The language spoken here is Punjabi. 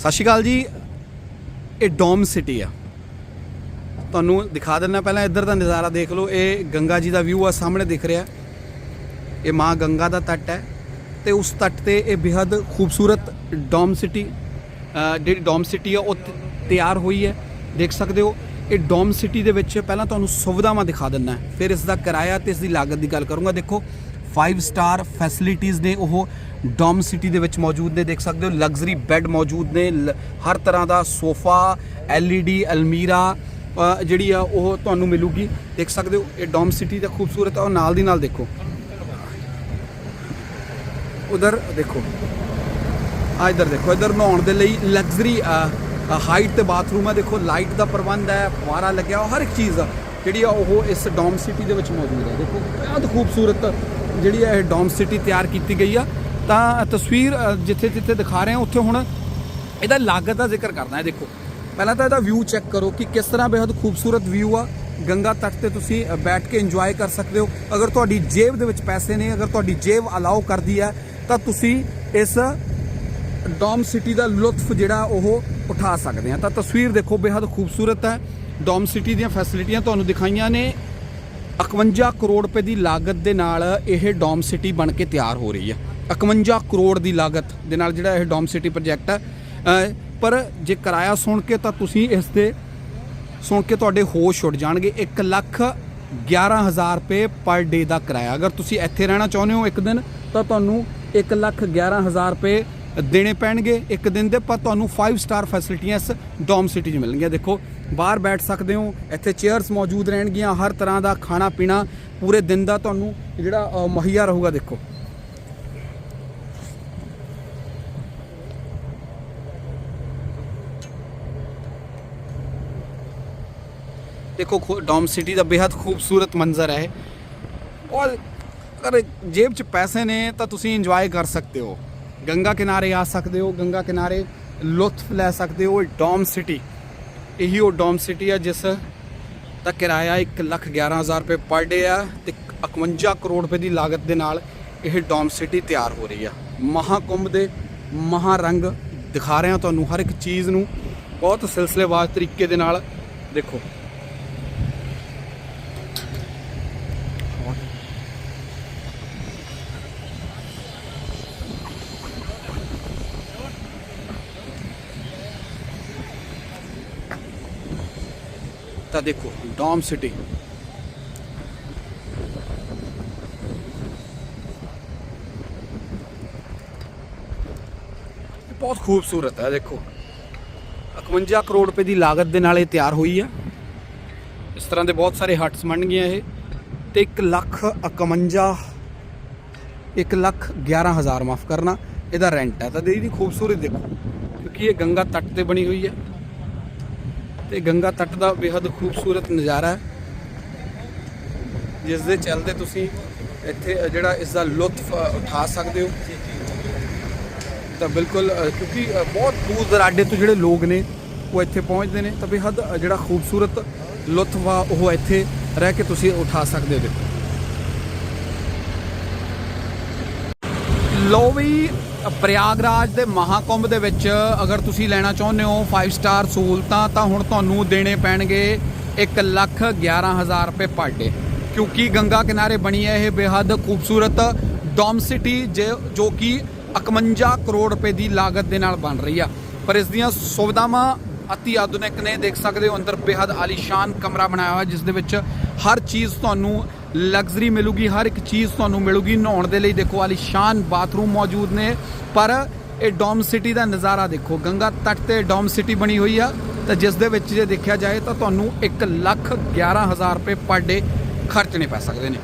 ਸਤਿ ਸ਼੍ਰੀ ਅਕਾਲ ਜੀ। ਇਹ ਡੋਮ ਸਿਟੀ ਆ। ਤੁਹਾਨੂੰ ਦਿਖਾ ਦਿੰਦਾ ਪਹਿਲਾਂ, ਇੱਧਰ ਦਾ ਨਜ਼ਾਰਾ ਦੇਖ ਲਓ। ਇਹ ਗੰਗਾ ਜੀ ਦਾ ਵਿਊ ਆ, ਸਾਹਮਣੇ ਦਿਖ ਰਿਹਾ। ਇਹ ਮਾਂ ਗੰਗਾ ਦਾ ਤੱਟ ਹੈ ਤੇ ਉਸ ਤੱਟ ਤੇ ਇਹ ਬੇहद ਖੂਬਸੂਰਤ ਡੋਮ ਸਿਟੀ ਜਿਹੜੀ ਡੋਮ ਸਿਟੀ ਆ, ਉਹ ਤਿਆਰ ਹੋਈ ਹੈ। ਦੇਖ ਸਕਦੇ ਹੋ, ਇਹ ਡੋਮ ਸਿਟੀ ਦੇ ਵਿੱਚ ਪਹਿਲਾਂ ਤੁਹਾਨੂੰ ਸੁਵਿਧਾਵਾਂ ਦਿਖਾ ਦਿੰਦਾ ਫਿਰ ਇਸ ਦਾ ਕਿਰਾਇਆ ਤੇ ਇਸ ਦੀ ਲਾਗਤ ਦੀ ਗੱਲ ਕਰੂੰਗਾ। ਦੇਖੋ 5 ਸਟਾਰ ਫੈਸਿਲਿਟੀਆਂ ਨੇ ਉਹ ਡੋਮ ਸਿਟੀ ਦੇ ਵਿੱਚ ਮੌਜੂਦ ਨੇ ਦੇਖ ਸਕਦੇ ਹੋ ਲਗਜ਼ਰੀ ਬੈੱਡ ਮੌਜੂਦ ਨੇ ਲ- ਹਰ ਤਰ੍ਹਾਂ ਦਾ ਸੋਫਾ LED ਅਲਮੀਰਾ ਜਿਹੜੀ ਆ ਉਹ ਤੁਹਾਨੂੰ ਮਿਲੂਗੀ। ਦੇਖ ਸਕਦੇ ਹੋ ਇਹ ਡੋਮ ਸਿਟੀ ਦਾ ਖੂਬਸੂਰਤ ਆ ਨਾਲ ਦੀ ਨਾਲ ਦੇਖੋ। ਉਧਰ ਦੇਖੋ ਆ ਇਧਰ ਦੇਖੋ ਇਧਰ ਨਹਾਉਣ ਦੇ ਲਈ ਲਗਜ਼ਰੀ ਹਾਈਟ ਤੇ ਬਾਥਰੂਮ ਹੈ ਦੇਖੋ ਲਾਈਟ ਦਾ ਪ੍ਰਬੰਧ ਹੈ ਫੁਆਰਾ ਲੱਗਿਆ ਹੋਇਆ, ਹਰ ਇੱਕ ਚੀਜ਼ ਆ ਜਿਹੜੀ ਆ ਉਹ ਇਸ ਡੋਮ ਸਿਟੀ ਦੇ ਵਿੱਚ ਮੌਜੂਦ ਹੈ। ਦੇਖੋ ਬਹੁਤ ਖੂਬਸੂਰਤ ਜਿਹੜੀ ਹੈ ਇਹ ਡੋਮ ਸਿਟੀ ਤਿਆਰ ਕੀਤੀ ਗਈ ਆ, ਤਾਂ ਤਸਵੀਰ ਜਿੱਥੇ ਜਿੱਥੇ ਦਿਖਾ ਰਹੇ ਹਾਂ, ਉੱਥੇ ਹੁਣ ਇਹਦਾ ਲਾਗਤ ਦਾ ਜ਼ਿਕਰ ਕਰਦਾ ਹੈ, ਦੇਖੋ। ਪਹਿਲਾਂ ਤਾਂ ਇਹਦਾ ਵਿਊ ਚੈੱਕ ਕਰੋ ਕਿ ਕਿਸ ਤਰ੍ਹਾਂ ਬੇहद ਖੂਬਸੂਰਤ ਵਿਊ ਆ। ਗੰਗਾ ਤੱਟ ਤੇ ਤੁਸੀਂ ਬੈਠ ਕੇ ਇੰਜੋਏ ਕਰ ਸਕਦੇ ਹੋ। ਅਗਰ ਤੁਹਾਡੀ ਜੇਬ ਦੇ ਵਿੱਚ ਪੈਸੇ ਨੇ, ਅਗਰ ਤੁਹਾਡੀ ਜੇਬ ਅਲਾਉ ਕਰਦੀ ਹੈ, ਤਾਂ ਤੁਸੀਂ ਇਸ ਡੋਮ ਸਿਟੀ ਦਾ ਲੁਤਫ ਜਿਹੜਾ ਉਹ ਉਠਾ ਸਕਦੇ ਆ ਤਾਂ ਤਸਵੀਰ ਦੇਖੋ ਬੇहद ਖੂਬਸੂਰਤ ਹੈ। ਡੋਮ ਸਿਟੀ ਦੀਆਂ ਫੈਸਿਲਿਟੀਆਂ ਤੁਹਾਨੂੰ ਦਿਖਾਈਆਂ ਨੇ। 51 ਕਰੋੜ ਰੁਪਏ ਦੀ ਲਾਗਤ ਦੇ ਨਾਲ ਇਹ ਡੋਮ ਸਿਟੀ ਬਣ ਕੇ ਤਿਆਰ ਹੋ ਰਹੀ ਹੈ। 51 ਕਰੋੜ ਦੀ ਲਾਗਤ ਦੇ ਨਾਲ ਜਿਹੜਾ ਇਹ ਡੋਮ ਸਿਟੀ ਪ੍ਰੋਜੈਕਟ ਹੈ। ਪਰ ਜੇ ਕਿਰਾਇਆ ਸੁਣ ਕੇ ਤਾਂ ਤੁਸੀਂ ਇਸ ਦੇ ਸੁਣ ਕੇ ਤੁਹਾਡੇ ਹੋਸ਼ ਛੁੱਟ ਜਾਣਗੇ। 1 ਲੱਖ 11000 ਰੁਪਏ ਪਰ ਡੇ ਦਾ ਕਿਰਾਇਆ। ਅਗਰ ਤੁਸੀਂ ਇੱਥੇ ਰਹਿਣਾ ਚਾਹੁੰਦੇ ਹੋ ਇੱਕ ਦਿਨ, ਤਾਂ ਤੁਹਾਨੂੰ 1 ਲੱਖ 11000 ਰੁਪਏ ਦੇਣੇ ਪੈਣਗੇ। ਇੱਕ ਦਿਨ ਦੇ ਪਰ ਤੁਹਾਨੂੰ 5 ਸਟਾਰ ਫੈਸਿਲਿਟੀਆਂ ਇਸ ਡੋਮ ਸਿਟੀ 'ਚ ਮਿਲਣਗੀਆਂ। ਦੇਖੋ, ਬਾਹਰ ਬੈਠ ਸਕਦੇ ਹੋ, ਇੱਥੇ ਚੇਅਰਸ ਮੌਜੂਦ ਰਹਿਣਗੀਆਂ, ਹਰ ਤਰ੍ਹਾਂ ਦਾ ਖਾਣਾ ਪੀਣਾ, ਪੂਰੇ ਦਿਨ ਦਾ ਤੁਹਾਨੂੰ ਜਿਹੜਾ ਮੁਹੱਈਆ ਰਹੂਗਾ, ਦੇਖੋ। ਦੇਖੋ, ਖੂ- ਡੋਮ ਸਿਟੀ ਦਾ ਬੇहद ਖੂਬਸੂਰਤ ਮੰਜ਼ਰ ਹੈ। ਔਰ ਅਗਰ ਜੇਬ 'ਚ ਪੈਸੇ ਨੇ, ਤਾਂ ਤੁਸੀਂ ਇੰਜੋਏ ਕਰ ਸਕਦੇ ਹੋ। ਗੰਗਾ ਕਿਨਾਰੇ ਆ ਸਕਦੇ ਹੋ, ਗੰਗਾ ਕਿਨਾਰੇ ਲੁਤਫ ਲੈ ਸਕਦੇ ਹੋ ਡੋਮ ਸਿਟੀ। ਇਹੀ ਉਹ ਡੋਮ ਸਿਟੀ ਆ ਜਿਸ ਦਾ ਕਿਰਾਇਆ 1 ਲੱਖ 11000 ਰੁਪਏ ਪਰ ਡੇ ਆ ਤੇ 51 ਕਰੋੜ ਰੁਪਏ ਦੀ ਲਾਗਤ ਦੇ ਨਾਲ ਇਹ ਡੋਮ ਸਿਟੀ ਤਿਆਰ ਹੋ ਰਹੀ ਆ। ਮਹਾਕੁੰਭ ਦੇ ਮਹਾ ਰੰਗ ਦਿਖਾ ਰਹੇ ਹਾਂ ਤੁਹਾਨੂੰ ਹਰ ਇੱਕ ਚੀਜ਼ ਨੂੰ। ਬਹੁਤ ਸਿਲਸਿਲੇਵਾਰ ਤਰੀਕੇ ਦੇ ਨਾਲ ਦੇਖੋ। ਤਾਂ ਦੇਖੋ, ਡੋਮ ਸਿਟੀ। ਬਹੁਤ ਖੂਬਸੂਰਤ ਹੈ, ਦੇਖੋ। 51 ਕਰੋੜ ਰੁਪਏ ਦੀ ਲਾਗਤ ਦੇ ਨਾਲ ਇਹ ਤਿਆਰ ਹੋਈ ਆ ਇਸ ਤਰ੍ਹਾਂ ਦੇ ਬਹੁਤ ਸਾਰੇ ਹਟਸ ਬਣ ਗਏ ਇਹ। ਤੇ 1 ਲੱਖ 51 1 ਲੱਖ 11 ਹਜ਼ਾਰ ਮਾਫ ਕਰਨਾ, ਇਹਦਾ ਰੈਂਟ ਹੈ। ਤਾਂ ਇਹਦੀ ਖੂਬਸੂਰਤ ਦੇਖੋ, ਕਿਉਂਕਿ ਇਹ ਗੰਗਾ ਤੱਟ ਤੇ ਬਣੀ ਹੋਈ ਹੈ। ਤੇ ਗੰਗਾ ਤੱਟ ਦਾ ਬੇहद ਖੂਬਸੂਰਤ ਨਜ਼ਾਰਾ ਹੈ। ਜਿਸ ਦੇ ਚਲਦੇ ਤੁਸੀਂ ਇੱਥੇ ਜਿਹੜਾ ਇਸ ਦਾ ਲੁਤਫ ਉਠਾ ਸਕਦੇ ਹੋ। ਤਾਂ ਬਿਲਕੁਲ ਕਿਉਂਕਿ ਬਹੁਤ ਦੂਰ ਦਰਾਡੇ ਤੋਂ ਜਿਹੜੇ ਲੋਕ ਨੇ, ਉਹ ਇੱਥੇ ਪਹੁੰਚਦੇ ਨੇ। ਤਾਂ ਬੇਹੱਦ ਜਿਹੜਾ ਖੂਬਸੂਰਤ ਲੁਤਫ ਆ, ਉਹ ਇੱਥੇ ਰਹਿ ਕੇ ਤੁਸੀਂ ਉਠਾ ਸਕਦੇ ਹੋ। ਦੇਖੋ। ਲੋ ਪ੍ਰਯਾਗਰਾਜ ਦੇ ਮਹਾਕੁੰਭ ਦੇ ਵਿੱਚ ਅਗਰ ਤੁਸੀਂ ਲੈਣਾ ਚਾਹੁੰਦੇ ਹੋ 5 ਸਟਾਰ ਸਹੂਲਤਾਂ, ਤਾਂ ਹੁਣ ਤੁਹਾਨੂੰ ਦੇਣੇ ਪੈਣਗੇ 1 ਲੱਖ 11000 ਰੁਪਏ ਪਰ ਡੇ ਕਿਉਂਕਿ ਗੰਗਾ ਕਿਨਾਰੇ ਬਣੀ ਹੈ ਇਹ ਬੇਹੱਦ ਖੂਬਸੂਰਤ ਡੋਮ ਸਿਟੀ, ਜੋ ਕਿ 51 ਕਰੋੜ ਰੁਪਏ ਦੀ ਲਾਗਤ ਦੇ ਨਾਲ ਬਣ ਰਹੀ ਆ। ਪਰ ਇਸ ਦੀਆਂ ਸੁਵਿਧਾਵਾਂ ਅਤੀ ਆਧੁਨਿਕ ਨੇ, ਦੇਖ ਸਕਦੇ ਹੋ ਅੰਦਰ ਬੇਹੱਦ ਆਲੀਸ਼ਾਨ ਕਮਰਾ ਬਣਾਇਆ ਹੋਇਆ, ਜਿਸ ਦੇ ਵਿੱਚ ਹਰ ਚੀਜ਼ ਤੁਹਾਨੂੰ ਲਗਜ਼ਰੀ ਮਿਲੂਗੀ, ਹਰ ਇੱਕ ਚੀਜ਼ ਤੁਹਾਨੂੰ ਮਿਲੂਗੀ। ਨਹਾਉਣ ਦੇ ਲਈ ਦੇਖੋ ਆਲੀਸ਼ਾਨ ਬਾਥਰੂਮ ਮੌਜੂਦ ਨੇ। ਪਰ ਇਹ ਡੋਮ ਸਿਟੀ ਦਾ ਨਜ਼ਾਰਾ ਦੇਖੋ, ਗੰਗਾ ਤੱਟ ਤੇ ਡੋਮ ਸਿਟੀ ਬਣੀ ਹੋਈ ਆ। ਤਾਂ ਜਿਸ ਦੇ ਵਿੱਚ ਜੇ ਦੇਖਿਆ ਜਾਏ ਤਾਂ ਤੁਹਾਨੂੰ 1 ਲੱਖ 11000 ਰੁਪਏ ਪਰ ਡੇ ਖਰਚਣੇ ਪੈ ਸਕਦੇ ਨੇ।